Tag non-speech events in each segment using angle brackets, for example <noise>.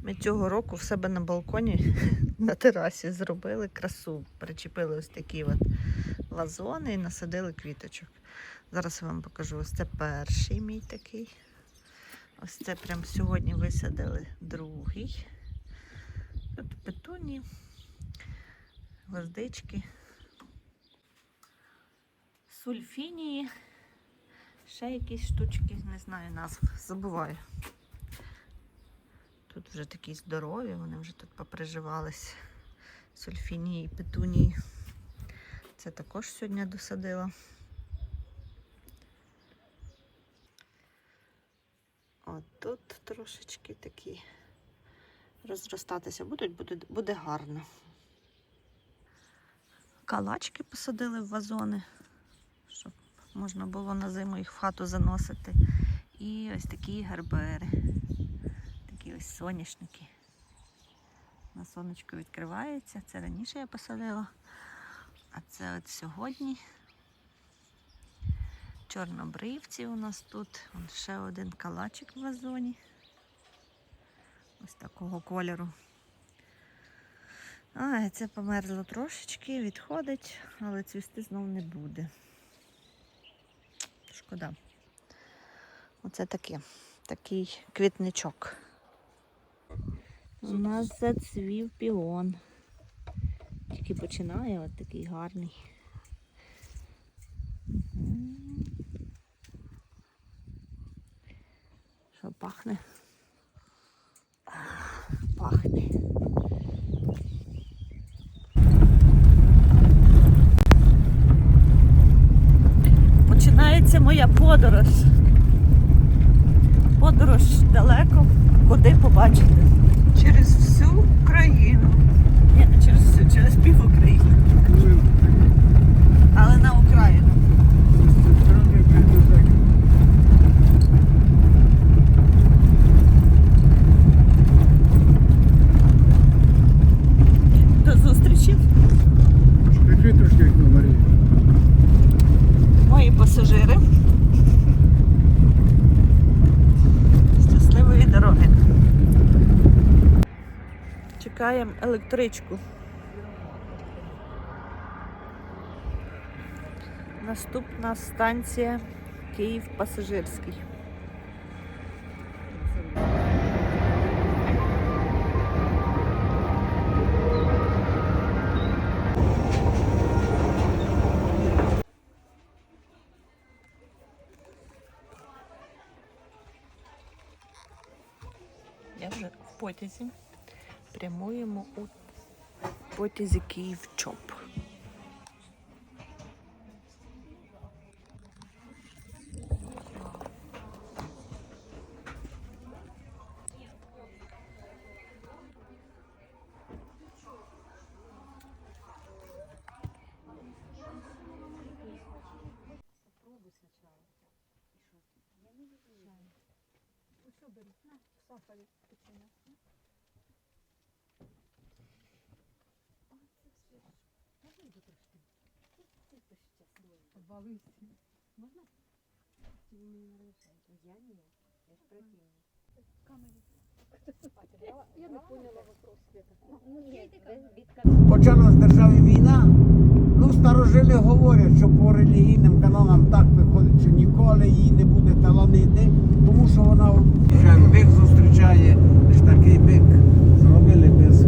Ми цього року в себе на балконі <laughs> на терасі зробили красу. Причепили ось такі от вазони і насадили квіточок. Зараз я вам покажу. Ось це перший мій такий. Ось це прям сьогодні висадили другий. Тут петуні, гвоздички, сульфінії, ще якісь штучки, не знаю назв, забуваю. Тут вже такі здорові, вони вже тут поприживались. Сульфінії і петунії. Це також сьогодні досадила. От тут трошечки такі розростатися будуть, буде, буде гарно. Калачки посадили в вазони, щоб можна було на зиму їх в хату заносити. І ось такі гербери. Ось соняшники. На сонечко відкривається. Це раніше я посадила. А це от сьогодні. Чорнобривці у нас тут. Вон ще один калачик в вазоні. Ось такого кольору. А, це померло трошечки, відходить, але цвісти знов не буде. Шкода. Оце таке, такий квітничок. У нас зацвів піон. Тільки починає от такий гарний. Що пахне? Пахне. Починається моя подорож. Подорож далеко, куди побачити. Через всю країну. Ні, не через всю, через пів України. Але на Україну. До зустрічі. Скажи трошки вікно, Марія. Мої пасажири. Щасливої дороги. Чекаємо електричку. Наступна станція Київ пасажирський. Я вже в потязі. Прямуємо у потязі Київ ЧОП. Почалась в державі війна. Ну, старожили говорять, що по релігійним канонам так виходить, що ніколи її не буде таланити, тому що вона вже бик зустрічає, лише такий бик зробили без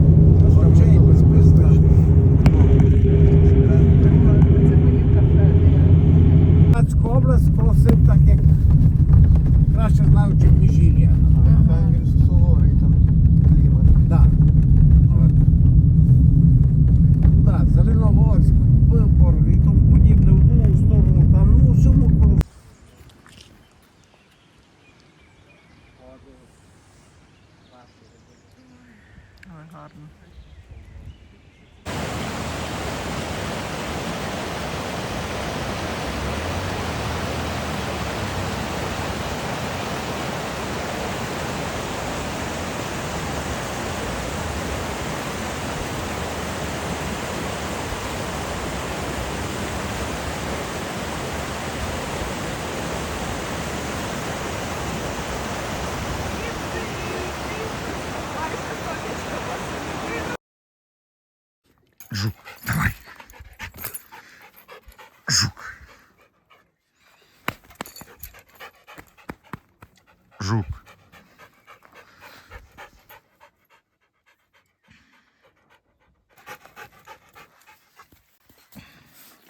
Жук.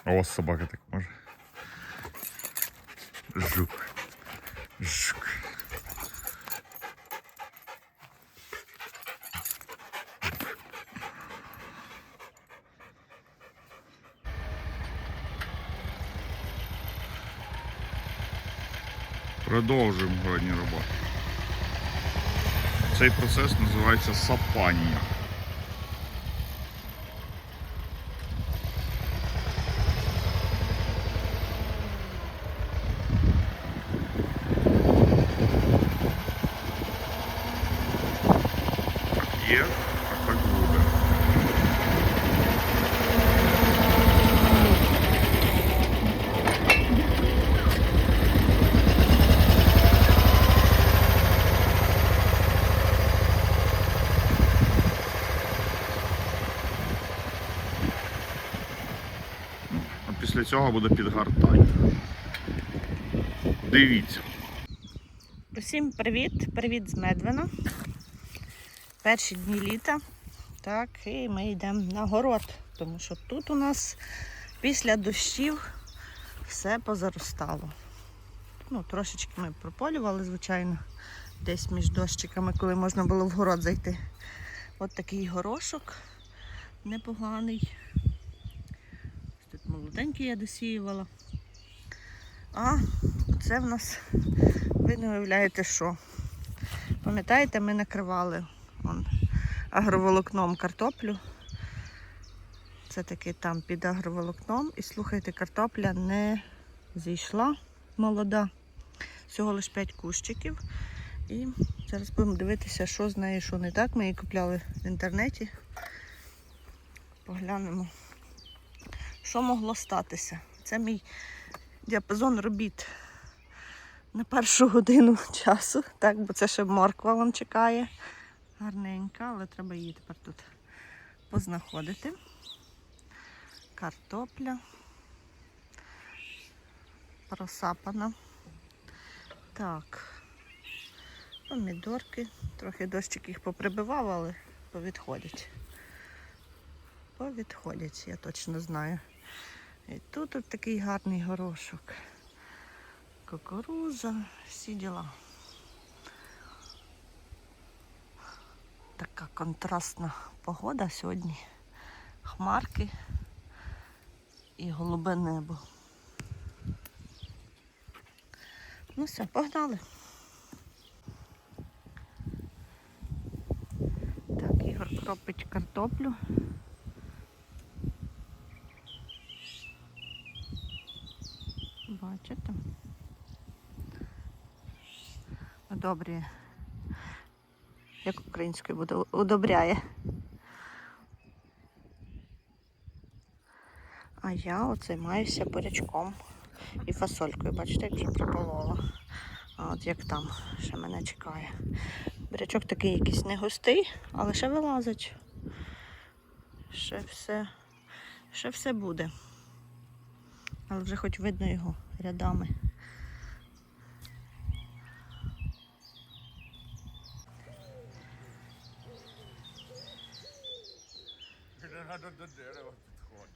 Вас собака так може. Жук. Жук. Продовжуємо городні роботи. Цей процес називається сапання. Так є, а так буде. А після цього буде підгортання. Дивіться. Усім привіт! Привіт з Медвина. Перші дні літа. Так, і ми йдемо на город, тому що тут у нас після дощів все позаростало. Ну, трошечки ми прополювали, звичайно, десь між дощиками, коли можна було в город зайти. От такий горошок непоганий. Молоденький я досіювала. А це в нас ви не уявляєте, що. Пам'ятаєте, ми накривали он, агроволокном картоплю. Це таки там під агроволокном. І слухайте, картопля не зійшла молода. Всього лише 5 кущиків. І зараз будемо дивитися, що з нею, що не так. Ми її купляли в інтернеті. Поглянемо, що могло статися. Це мій діапазон робіт на першу годину часу, так, бо це ще морква вам чекає. Гарненька, але треба її тепер тут познаходити. Картопля. Просапана. Так. Помідорки. Трохи дощик їх поприбивав, але повідходять. Повідходять, я точно знаю. І тут от такий гарний горошок кукуруза, всі діла. Така контрастна погода сьогодні. Хмарки і голубе небо. Ну все, погнали. Так, Ігор кропить картоплю. Бачите? Одобрює. Як українською буде? Удобряє. А я займаюся бурячком і фасолькою. Бачите, як вже прополола. А от як там ще мене чекає. Бурячок такий якийсь не густий, але ще вилазить. Ще все, ще все буде. Але вже хоч видно його рядами. Треба до дерева підходить.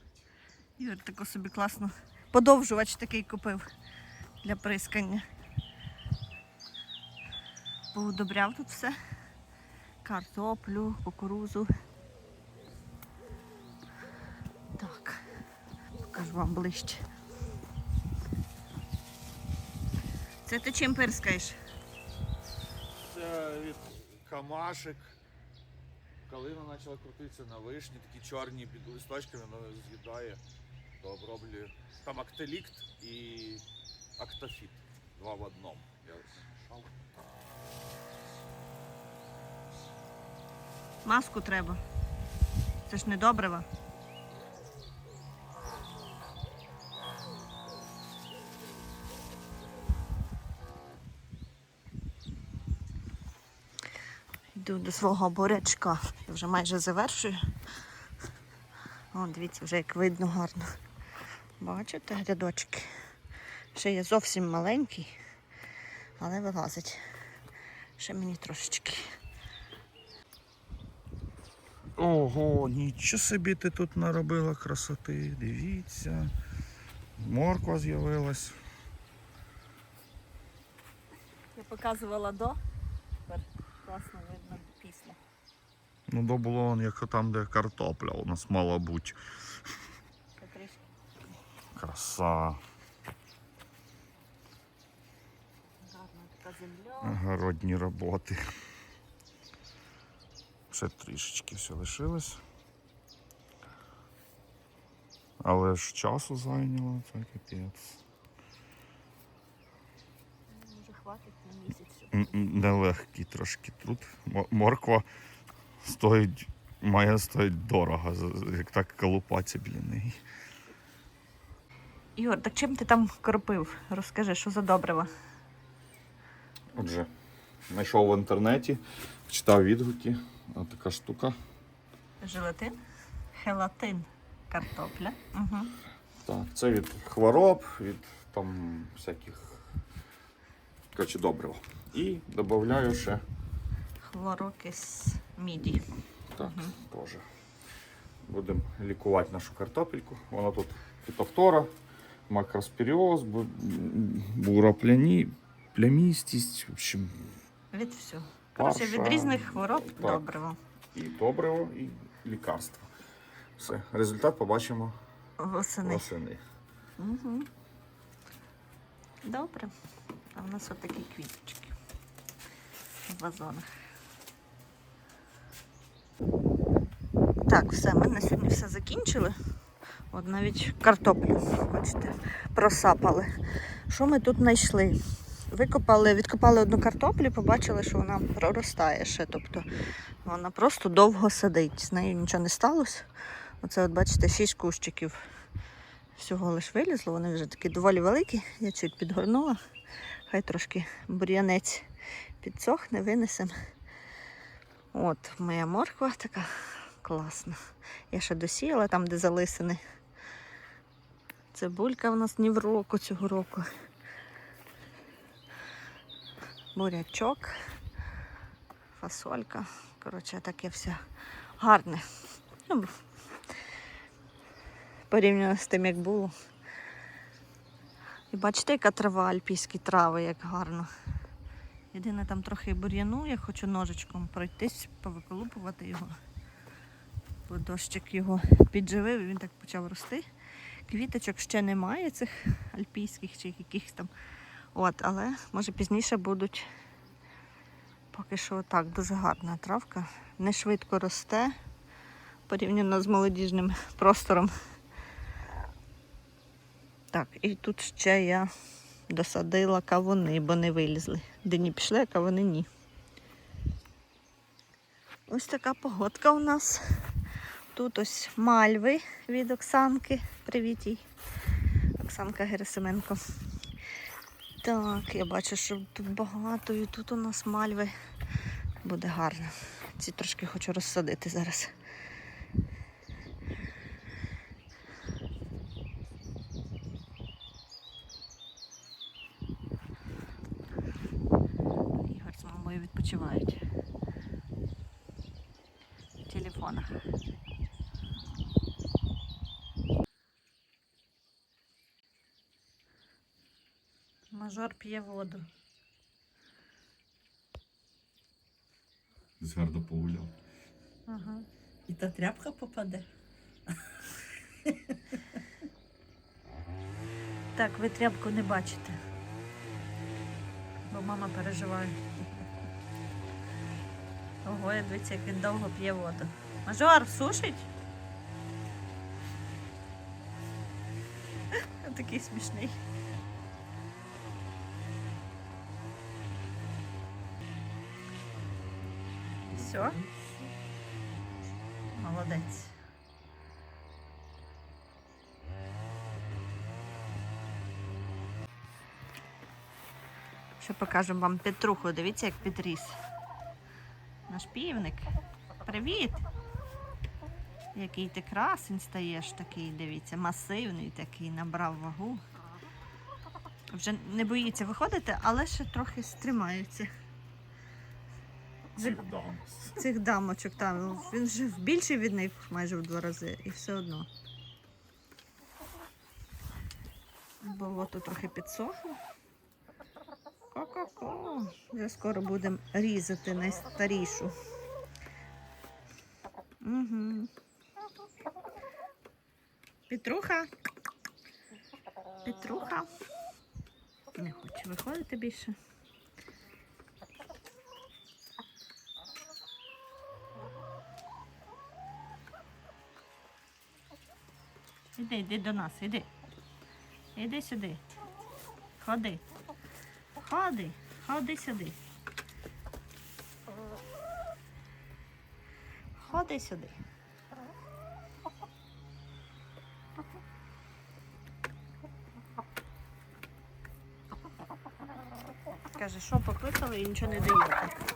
Ігор тако собі класно. Подовжувач такий купив для прискання. Поудобряв тут все. Картоплю, кукурузу. Так, покажу вам ближче. Це ти чим пирскаєш? Це від камашек. Калина почала крутитися на вишні, такі чорні під листочками, воно з'їдає, то оброблюю. Там актелікт і актофіт. Два в одному. Я знайшов. Маску треба. Це ж не добрива. Йду до свого бурячка. Я вже майже завершую. О, дивіться, вже як видно гарно. Бачите, рядочки. Ще є зовсім маленький, але вилазить. Ще мені трошечки. Ого, нічого собі ти тут наробила красоти. Дивіться. Морква з'явилась. Я показувала до. Тепер класно видно. Ну, то було он, як там, де картопля у нас мала бути. Краса. Гарна така земля. Огородні роботи. Ще трішечки все лишилось. Але ж часу зайняло, це капець. Може хватить на місяць. Нелегкий трошки труд. Морква стоїть, має стоїть дорого, як так колупатися біля неї. Ігор, так чим ти там кропив? Розкажи, що за добриво? Отже, знайшов в інтернеті, читав відгуки. Ось така штука. Желатин? Хелатин. Картопля. Угу. Так, це від хвороб, від там всяких коротше, добрива. І додаю ще Хлорокис міді. так, теж. Будемо лікувати нашу картопельку. Вона тут фітофтора, макроспіріоз, бу- м, плямістість, в общем, Від всього. Коротше, від різних хвороб Так. добриво. і добриво, і лікарство. Все, результат побачимо Восени. восени. Угу. Добре. А в нас отакі квіточки в вазонах. Так, все, ми на сьогодні все закінчили. От навіть картоплю, бачите, просапали. Що ми тут знайшли? Викопали, відкопали одну картоплю, побачили, що вона проростає ще. Тобто вона просто довго сидить. З нею нічого не сталося. Оце, от бачите, шість кущиків всього лиш вилізло, вони вже такі доволі великі. Я чуть підгорнула. Хай трошки бур'янець підсохне, винесемо. От моя морква така класна. Я ще досіяла там, де залисини. Цибулька в нас ні в року цього року. Бурячок, фасолька. Коротше, таке все гарне. Ну, порівняно з тим, як було. І бачите, яка трава альпійські трави, як гарно. Єдине там трохи бур'яну, я хочу ножичком пройтись, повиколупувати його. Бо дощик його підживив і він так почав рости. Квіточок ще немає, цих альпійських чи якихось там. От, але може пізніше будуть. Поки що так, дуже гарна травка. Не швидко росте порівняно з молодіжним простором. Так, і тут ще я досадила кавуни, бо не вилізли. Дині пішли, а кавуни ні. Ось така погодка у нас. Тут ось мальви від Оксанки. Привіт їй. Оксанка Герасименко. Так, я бачу, що тут багато і тут у нас мальви. Буде гарно. Ці трошки хочу розсадити зараз. Ігор з мамою відпочивають. В телефонах. Мажор п'є воду. Згарно погуляв. Ага. І та тряпка попаде. Так, ви тряпку не бачите. Бо мама переживає. Ого, я дивіться, як він довго п'є воду. Мажор, сушить? <laughs> Такий смішний. Все? Молодець. Ще покажемо вам Петруху. Дивіться, як підріс. Наш півник. Привіт! Який ти красень стаєш такий, дивіться, масивний такий, набрав вагу. Вже не боїться виходити, але ще трохи стримається. Цих дам. Цих дамочок там. Він вже більший від них майже в два рази і все одно. Болото трохи підсохло. Ко-ко-ко. Вже скоро будемо різати найстарішу. Угу. Петруха. Петруха. Не хоче виходити більше. Іди, іди до нас, іди. Іди сюди. Ходи. Ходи, ходи сюди. Ходи сюди. Каже, що покликали і нічого не даєте.